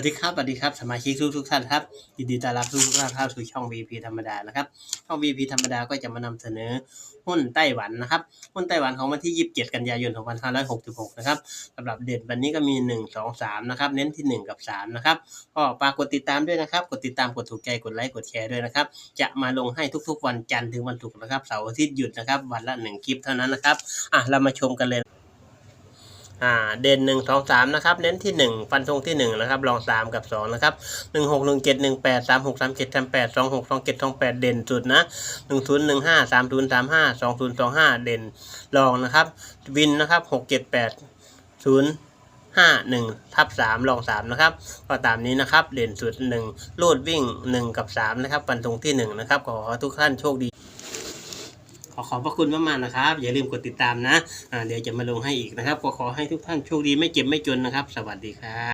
วัสดีครับสวัสดีครับสมาชิกทุกทุกๆท่านครับยินดีต้อนรับทุกทุกๆท่านเข้าสู่ช่อง VP ธรรมดานะครับช่อง VP ธรรมดาก็จะมานำเสนอหุ้นไต้หวันนะครับหุ้นไต้หวันของวันที่ 27 กันยายน 2566 นะครับสำหรับเด่นวันนี้ก็มี 1 2 3 นะครับ เน้นที่ 1 กับ 3 นะครับก็ฝากกดติดตามด้วยนะครับ กดติดตามกดถูกใจกดไลค์กดแชร์ด้วยนะครับ จะมาลงให้ทุกๆ วันจันทร์ถึงวันศุกร์นะครับเสาร์อาทิตย์หยุดนะครับ วันละ 1 คลิปเท่านั้นนะครับอะเรามาชมกันเลย อ่าเด่นหนึ่งสองสามนะครับเน้นที่หนึ่งฟันธงที่หนึ่งนะครับรองสามกับสองนะครับหนึ่งหกหนึ่งเจ็ดหนึ่งแปดสามหกสามเจ็ดสามแปดสองหกสองเจ็ดสองแปดเด่นสุดนะหนึ่งศูนย์หนึ่งห้าสามศูนย์สามห้าสองศูนย์สองห้าเด่นรองนะครับ วินนะครับหกเจ็ดแปดศูนย์ห้าหนึ่งทับสามรองสามนะครับก็ตามนี้นะครับเด่นสุดหนึ่งลูดวิ่งหนึ่งกับสามนะครับฟันธงที่หนึ่งนะครับขอทุกท่านโชคดี อขอบพระคุณมากๆนะครับ อย่าลืมกดติดตามนะะเดี๋ยวจะมาลงให้อีกนะครับขอขอให้ทุกท่านโชคดีไม่เจ็บไม่จนนะครับ สวัสดีครับ